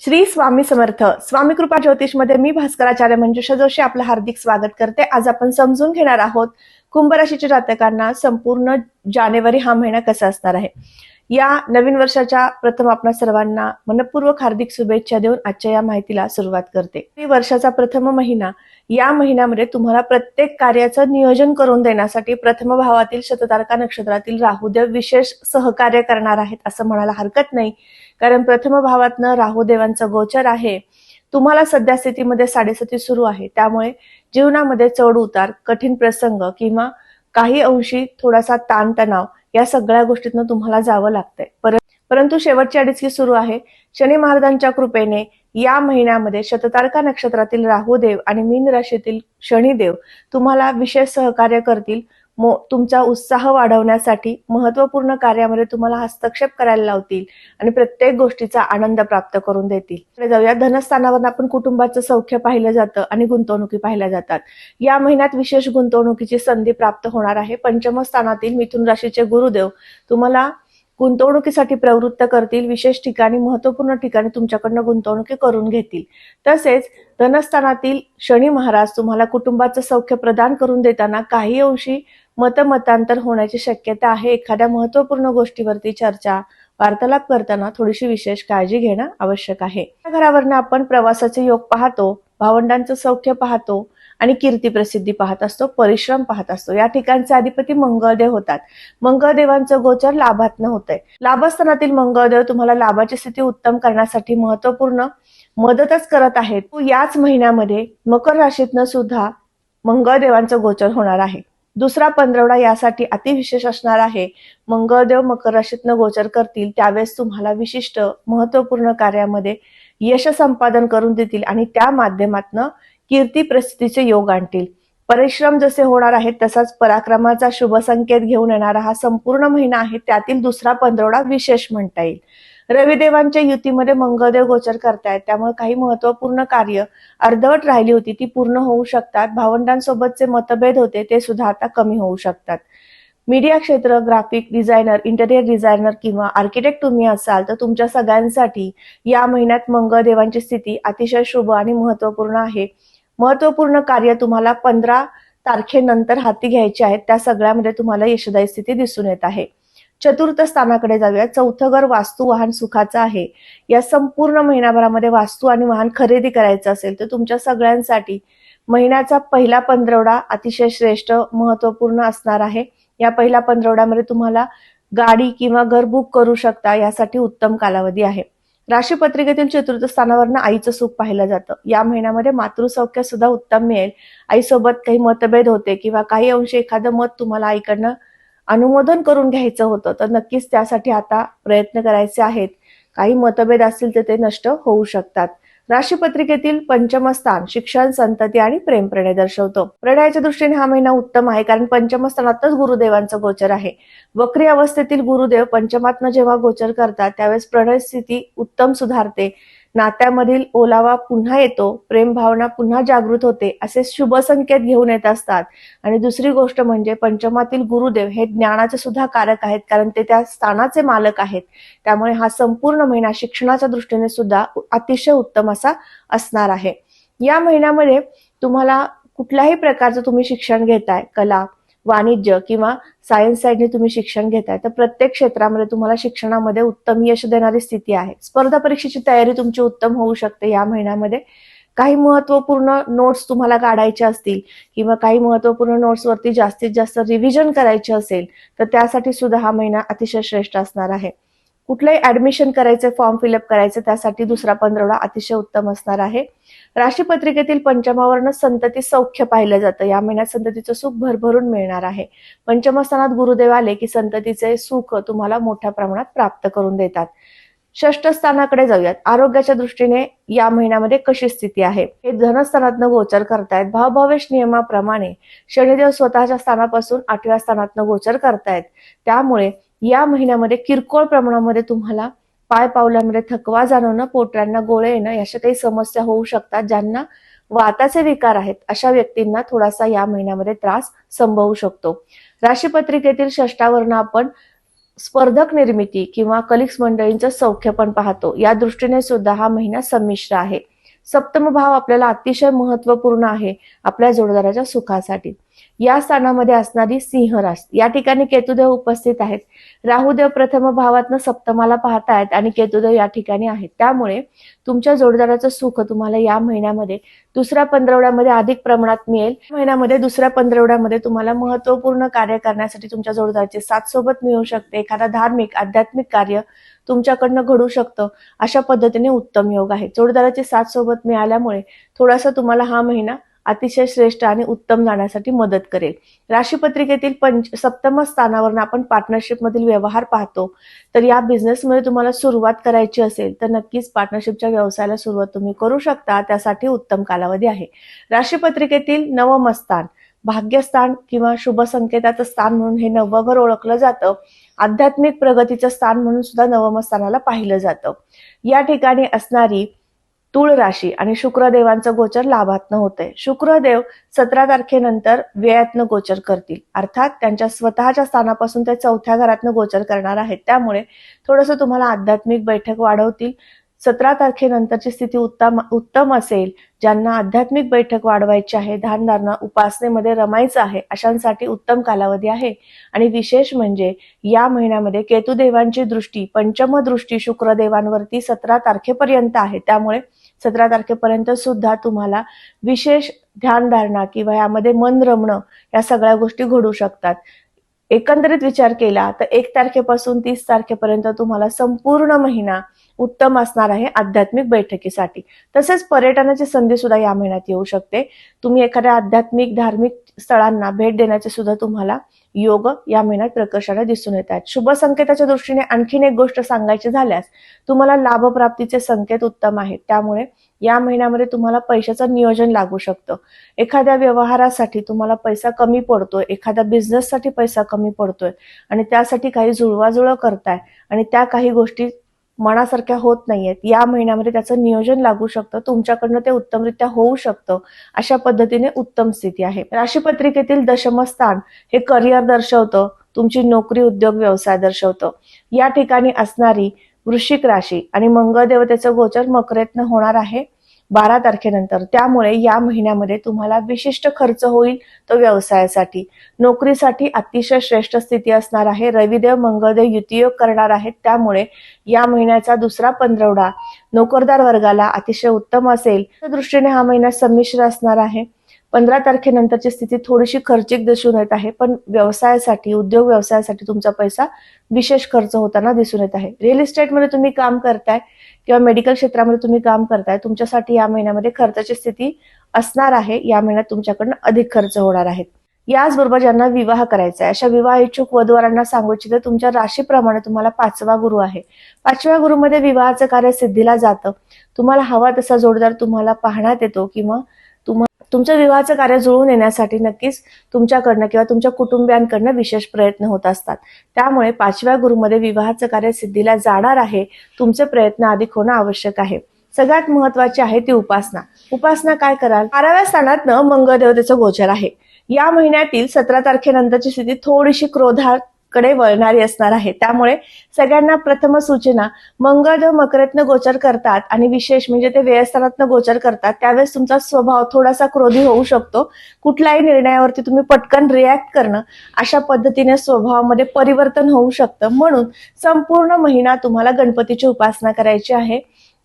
श्री स्वामी समर्थ. स्वामी कृपा ज्योतिषमध्ये मी भास्कराचार्य मंजुषा जोशी आपलं हार्दिक स्वागत करते. आज आपण समजून घेणार आहोत कुंभ राशीच्या जातकांना संपूर्ण जानेवारी हा महिना कसा असणार आहे. या नवीन वर्षाच्या प्रथम आपणा सर्वांना मनपूर्वक हार्दिक शुभेच्छा देऊन आजच्या या माहितीला सुरुवात करते. वर्षाचा प्रथम महिना या महिन्यामध्ये तुम्हाला प्रत्येक कार्याचं नियोजन करून देण्यासाठी प्रथम भावातील शततारका नक्षत्रातील राहुदेव विशेष सहकार्य करणार आहेत असं म्हणायला हरकत नाही. कारण प्रथम भावातनं राहुदेवांचं गोचर आहे. तुम्हाला सध्या स्थितीमध्ये साडेसती सुरू आहे. त्यामुळे जीवनामध्ये चढ उतार कठीण प्रसंग किंवा काही अंशी थोडासा ताणतणाव या सगळ्या गोष्टीतनं तुम्हाला जावं लागतंय. परत परंतु शेवटची अडीचकी सुरू आहे. शनी महाराजांच्या कृपेने या महिन्यामध्ये शततारका नक्षत्रातील राहुदेव आणि मीन राशीतील शनिदेव तुम्हाला विशेष सहकार्य करतील. तुमचा उत्साह वाढवण्यासाठी महत्त्वपूर्ण कार्यामध्ये तुम्हाला हस्तक्षेप करायला लावतील आणि प्रत्येक गोष्टीचा आनंद प्राप्त करून देतील. जाऊया धनस्थानावर आपण कुटुंबाचं सौख्य पाहिलं जातं आणि गुंतवणुकी पाहिल्या जातात. या महिन्यात विशेष गुंतवणुकीची संधी प्राप्त होणार आहे. पंचम स्थानातील मिथुन राशीचे गुरुदेव तुम्हाला गुंतवणुकीसाठी प्रवृत्त करतील विशेष ठिकाणी महत्त्वपूर्ण ठिकाणी तुमच्याकडनं गुंतवणुकी करून घेतील. तसेच धनस्थानातील शनी महाराज तुम्हाला कुटुंबाचं सौख्य प्रदान करून देताना काही अंशी मतमतांतर होण्याची शक्यता आहे. एखाद्या महत्त्वपूर्ण गोष्टीवरती चर्चा वार्तालाप करताना थोडीशी विशेष काळजी घेणं आवश्यक आहे. घरावरनं आपण प्रवासाचे योग पाहतो भावंडांचं सौख्य पाहतो आणि कीर्ती प्रसिद्धी पाहत असतो परिश्रम पाहत असतो. या ठिकाणचे अधिपती मंगळदेव होतात. मंगळदेवांचं गोचर लाभातनं होतंय. लाभस्थानातील मंगळदेव तुम्हाला लाभाची स्थिती उत्तम करण्यासाठी महत्त्वपूर्ण मदतच करत आहेत. याच महिन्यामध्ये मकर राशीतनं सुद्धा मंगळदेवांचं गोचर होणार आहे. दुसरा पंधरवडा यासाठी अतिविशेष असणार आहे. मंगळदेव मकर राशीतनं गोचर करतील त्यावेळेस तुम्हाला विशिष्ट महत्त्वपूर्ण कार्यामध्ये यश संपादन करून देतील आणि त्या माध्यमातनं कीर्ती प्रसिद्धीचे योग आणतील. परिश्रम जसे होणार आहेत तसाच पराक्रमाचा शुभ संकेत घेऊन येणारा हा संपूर्ण महिना आहे. त्यातील दुसरा पंधरवडा विशेष म्हणता येईल. रविदेवांच्या युतीमध्ये मंगळदेव गोचर करतायत. त्यामुळे काही महत्त्वपूर्ण कार्य अर्धवट राहिली होती ती पूर्ण होऊ शकतात. भावंडांसोबतचे मतभेद होते ते सुद्धा आता कमी होऊ शकतात. मीडिया क्षेत्र ग्राफिक डिझायनर इंटेरियर डिझायनर किंवा आर्किटेक्ट तुम्ही असाल तर तुमच्या सगळ्यांसाठी या महिन्यात मंगळदेवांची स्थिती अतिशय शुभ आणि महत्त्वपूर्ण आहे. महत्त्वपूर्ण कार्य तुम्हाला पंधरा तारखेनंतर हाती घ्यायचे आहेत. त्या सगळ्यामध्ये तुम्हाला यशदायी स्थिती दिसून येत आहे. चतुर्थ स्थानाकडे जाऊया. चौथं घर वास्तू वाहन सुखाचं आहे. या संपूर्ण महिनाभरामध्ये वास्तू आणि वाहन खरेदी करायचं असेल तर तुमच्या सगळ्यांसाठी महिन्याचा पहिला पंधरवडा अतिशय श्रेष्ठ महत्त्वपूर्ण असणार आहे. या पहिल्या पंधरवड्यामध्ये तुम्हाला गाडी किंवा घर बुक करू शकता यासाठी उत्तम कालावधी आहे. राशीपत्रिकेतील चतुर्थ स्थानावरनं आईचं सुख पाहिलं जातं. या महिन्यामध्ये मातृसौख्य सुद्धा उत्तम मिळेल. आईसोबत काही मतभेद होते किंवा काही अंश एखादं मत तुम्हाला आईकडनं अनुमोदन करून घ्यायचं होतं. तर नक्कीच त्यासाठी आता प्रयत्न करायचे आहेत. काही मतभेद असतील तर ते नष्ट होऊ शकतात. राशीपत्रिकेतील पंचमस्थान शिक्षण संतती आणि प्रेम प्रणय दर्शवतो. प्रणयाच्या दृष्टीने हा महिना उत्तम आहे कारण पंचमस्थानातच गुरुदेवांचं गोचर आहे. वक्री अवस्थेतील गुरुदेव पंचमातनं जेव्हा गोचर करतात त्यावेळेस प्रणय स्थिती उत्तम सुधारते. नात्यामधील ओलावा पुन्हा येतो प्रेम भावना पुन्हा जागृत होते असे शुभ संकेत घेऊन येत असतात. आणि दुसरी गोष्ट म्हणजे पंचमातील गुरुदेव हे ज्ञानाचे सुद्धा कारक आहेत कारण ते त्या स्थानाचे मालक आहेत. त्यामुळे हा संपूर्ण महिना शिक्षणाच्या दृष्टीने सुद्धा अतिशय उत्तम असा असणार आहे. या महिन्यामध्ये तुम्हाला कुठल्याही प्रकारचं तुम्ही शिक्षण घेताय कला वाणिज्य किंवा सायन्स साईडने तुम्ही शिक्षण घेताय तर प्रत्येक क्षेत्रामध्ये तुम्हाला शिक्षणामध्ये उत्तम यश देणारी स्थिती आहे. स्पर्धा परीक्षेची तयारी तुमची उत्तम होऊ शकते या महिन्यामध्ये. काही महत्त्वपूर्ण नोट्स तुम्हाला काढायच्या असतील किंवा काही महत्त्वपूर्ण नोट्सवरती जास्तीत जास्त रिव्हिजन करायचे असेल तर त्यासाठी सुद्धा हा महिना अतिशय श्रेष्ठ असणार आहे. कुठलंही ऍडमिशन करायचं फॉर्म फिलअप करायचं त्यासाठी दुसरा पंधरवडा अतिशय उत्तम असणार आहे. राशीपत्रिकेतील पंचमावरनं संतती सौख्य पाहिलं जातं. या महिन्यात संततीचं सुख भरभरून मिळणार आहे. पंचमस्थानात गुरुदेव आले की संततीचे सुख तुम्हाला मोठ्या प्रमाणात प्राप्त करून देतात. षष्ठ स्थानाकडे जाऊयात. आरोग्याच्या दृष्टीने या महिन्यामध्ये कशी स्थिती आहे? हे धनस्थानातनं गोचर करतायत. भावभावेश नियमाप्रमाणे शनिदेव स्वतःच्या स्थानापासून आठव्या स्थानातनं गोचर करतायत. त्यामुळे या महिन्यामध्ये किरकोळ प्रमाणामध्ये तुम्हाला पाय पावल्यामध्ये थकवा जाणवणं पोटऱ्यांना गोळे येणं अशा काही समस्या होऊ शकतात ज्यांना वाताचे विकार आहेत अशा व्यक्तींना थोडासा या महिन्यामध्ये त्रास संभवू शकतो. राशीपत्रिकेतील षष्टावरनं आपण स्पर्धक निर्मिती किंवा कलिक्स मंडळींचं सौख्य पण पाहतो. या दृष्टीने सुद्धा हा महिना संमिश्र आहे. सप्तम भाव आपल्याला अतिशय महत्त्वपूर्ण आहे आपल्या जोडदाराच्या सुखासाठी. या स्थानामध्ये असणारी सिंह रास या ठिकाणी केतुदेव उपस्थित आहेत. राहुदेव प्रथम भावातनं सप्तमाला पाहतायत आणि केतुदेव या ठिकाणी आहेत. त्यामुळे तुमच्या जोडदाराचं सुख तुम्हाला या महिन्यामध्ये दुसऱ्या पंधरवड्यामध्ये अधिक प्रमाणात मिळेल. महिन्यामध्ये दुसऱ्या पंधरवड्यामध्ये तुम्हाला महत्त्वपूर्ण कार्य करण्यासाठी तुमच्या जोडदाराचे साथ सोबत मिळू शकते. एखादा धार्मिक आध्यात्मिक कार्य तुमच्याकडनं घडू शकतं अशा पद्धतीने उत्तम योग आहे. जोडदाराची साथ सोबत मिळाल्यामुळे थोडासा तुम्हाला हा महिना अतिशय श्रेष्ठ आणि उत्तम जाण्यासाठी मदत करेल. राशीपत्रिकेतील पंच सप्तम स्थानावरून आपण पार्टनरशिप मधील व्यवहार पाहतो. तर या बिझनेसमध्ये तुम्हाला सुरुवात करायची असेल तर नक्कीच पार्टनरशिपच्या व्यवसायाला सुरुवात तुम्ही करू शकता. त्यासाठी उत्तम कालावधी आहे. राशीपत्रिकेतील नवम स्थान भाग्यस्थान किंवा शुभ संकेताचं स्थान म्हणून हे नववं घर ओळखलं जातं. आध्यात्मिक प्रगतीचं स्थान म्हणून सुद्धा नवम स्थानाला पाहिलं जातं. या ठिकाणी असणारी तुळ राशी आणि शुक्रदेवांचं गोचर लाभातनं होतंय. शुक्रदेव सतरा तारखेनंतर व्ययातनं गोचर करतील. अर्थात त्यांच्या स्वतःच्या स्थानापासून ते चौथ्या घरातनं गोचर करणार आहेत. त्यामुळे थोडंसं तुम्हाला आध्यात्मिक बैठक वाढवतील. सतरा तारखेनंतरची स्थिती उत्तम उत्तम असेल. ज्यांना आध्यात्मिक बैठक वाढवायची आहे ध्यानधारणा उपासनेमध्ये रमायचं आहे अशांसाठी उत्तम कालावधी आहे. आणि विशेष म्हणजे या महिन्यामध्ये केतुदेवांची दृष्टी पंचम दृष्टी शुक्रदेवांवरती सतरा तारखेपर्यंत आहे. त्यामुळे सतरा तारखेपर्यंत सुद्धा तुम्हाला विशेष ध्यानधारणा किंवा यामध्ये मन रमणं या सगळ्या गोष्टी घडू शकतात. एकंदरीत विचार केला तर एक तारखेपासून तीस तारखेपर्यंत तुम्हाला संपूर्ण महिना उत्तम असणार आहे आध्यात्मिक बैठकीसाठी. तसेच पर्यटनाची संधी सुद्धा या महिन्यात येऊ शकते. तुम्ही एखाद्या आध्यात्मिक धार्मिक स्थळांना भेट देण्याचे सुद्धा तुम्हाला योग या महिन्यात प्रकर्षाने दिसून येत आहेत शुभ संकेताच्या दृष्टीने आणखीन एक गोष्ट सांगायची झाल्यास तुम्हाला लाभप्राप्तीचे संकेत उत्तम आहेत. त्यामुळे या महिन्यामध्ये तुम्हाला पैशाचं नियोजन लागू शकतं. एखाद्या व्यवहारासाठी तुम्हाला पैसा कमी पडतोय एखाद्या बिझनेससाठी पैसा कमी पडतोय आणि त्यासाठी काही जुळवाजुळव करताय आणि त्या काही गोष्टी मनासारख्या होत नाहीयेत. या महिन्यामध्ये त्याचं नियोजन लागू शकतं. तुमच्याकडनं ते उत्तमरित्या होऊ शकतं. अशा पद्धतीने उत्तम स्थिती आहे. राशीपत्रिकेतील दशमस्थान हे करिअर दर्शवतं. तुमची नोकरी उद्योग व्यवसाय दर्शवतं. या ठिकाणी असणारी वृश्चिक राशी आणि मंगळदेवतेचं गोचर मकरेतनं होणार आहे. बारा तारखेनंतर. त्यामुळे या महिन्यामध्ये तुम्हाला विशिष्ट खर्च होईल तो व्यवसायासाठी. नोकरीसाठी अतिशय श्रेष्ठ स्थिती असणार आहे. रविदेव मंगळदेव युतियोग करणार आहेत. त्यामुळे या महिन्याचा दुसरा पंधरवडा नोकरदार वर्गाला अतिशय उत्तम असेल. त्या दृष्टीने हा महिना संमिश्र असणार आहे. पंधरा तारखेनंतरची स्थिती थोडीशी खर्चिक दिसून येत आहे पण व्यवसायासाठी उद्योग व्यवसायासाठी तुमचा पैसा विशेष खर्च होताना दिसून येत आहे. रिअल इस्टेटमध्ये तुम्ही काम करताय किंवा मेडिकल क्षेत्रामध्ये तुम्ही काम करताय तुमच्यासाठी या महिन्यामध्ये खर्चाची स्थिती असणार आहे या महिन्यात तुमच्याकडनं अधिक खर्च होणार आहेत याचबरोबर ज्यांना विवाह करायचा आहे अशा विवाह इच्छुक वधूवरांना सांगू इच्छिते तुमच्या राशीप्रमाणे तुम्हाला पाचवा गुरु आहे. पाचव्या गुरुमध्ये विवाहाचं कार्य सिद्धीला जातं. तुम्हाला हवा तसा जोडदार तुम्हाला पाहण्यात येतो किंवा तुमच्या विवाहाचं कार्य जुळून येण्यासाठी नक्कीच तुमच्याकडनं किंवा तुमच्या कुटुंबियांकडनं विशेष प्रयत्न होत असतात. त्यामुळे पाचव्या गुरुमध्ये विवाहाचं कार्य सिद्धीला जाणार आहे तुमचे प्रयत्न अधिक होणं आवश्यक आहे. सगळ्यात महत्वाची आहे ती उपासना. उपासना काय कराल? बाराव्या स्थानातनं मंगळदेवतेचं गोचर आहे. या महिन्यातील सतरा तारखेनंतरची स्थिती थोडीशी क्रोधात कडे वळणारी असणार आहे. त्यामुळे सगळ्यांना प्रथम सूचना मंगळ मकरेतनं गोचर करतात आणि विशेष म्हणजे ते व्ययस्थानातनं गोचर करतात. त्यावेळेस तुमचा स्वभाव थोडासा क्रोधी होऊ शकतो. कुठल्याही निर्णयावरती तुम्ही पटकन रिॲक्ट करणं अशा पद्धतीने स्वभावामध्ये परिवर्तन होऊ शकतं. म्हणून संपूर्ण महिना तुम्हाला गणपतीची उपासना करायची आहे.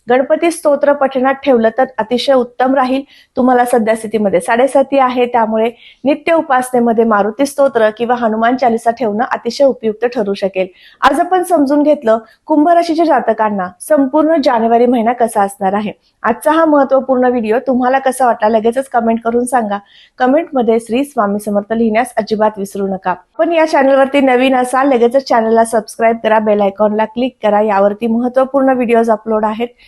गणपती स्तोत्र पठणात ठेवलं तर अतिशय उत्तम राहील तुम्हाला सध्या स्थितीमध्ये. साडेसाती आहे त्यामुळे नित्य उपासनेमध्ये मारुती स्तोत्र किंवा हनुमान चालिसा ठेवणं अतिशय उपयुक्त ठरू शकेल. आज आपण समजून घेतलं कुंभ राशीच्या जातकांना संपूर्ण जानेवारी महिना कसा असणार आहे. आजचा हा महत्त्वपूर्ण व्हिडिओ तुम्हाला कसा वाटला लगेचच कमेंट करून सांगा. कमेंटमध्ये श्री स्वामी समर्थ लिहिण्यास अजिबात विसरू नका. पण या चॅनलवरती नवीन असाल लगेचच चॅनलला सबस्क्राईब करा बेल आयकॉनला क्लिक करा. यावरती महत्त्वपूर्ण व्हिडिओज अपलोड आहेत.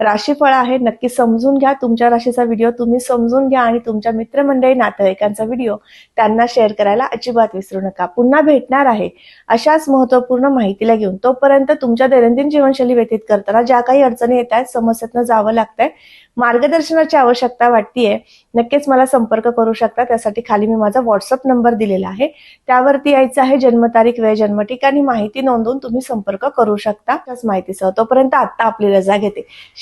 राशीफळ आहे नक्की समजून घ्या. तुमच्या राशीचा व्हिडिओ तुम्ही समजून घ्या आणि तुमच्या मित्रमंडळी नातेवाईकांचा व्हिडिओ त्यांना शेअर करायला अजिबात विसरू नका. पुन्हा भेटणार आहे अशाच महत्त्वपूर्ण माहितीला घेऊन. तोपर्यंत तुमच्या दैनंदिन जीवनशैली व्यतीत करताना ज्या काही अडचणी येत आहेत समस्येतनं जावं लागतंय. मार्गदर्शनाची आवश्यकता वाटतीये. नक्कीच मला संपर्क करू शकता. त्यासाठी खाली मी माझा व्हॉट्सअप नंबर दिलेला आहे. त्यावरती यायचं आहे जन्मतारीख वेळ जन्म ठिकाणी माहिती नोंदवून तुम्ही संपर्क करू शकता. त्याच माहितीसह तोपर्यंत आता आपली रजा घेते.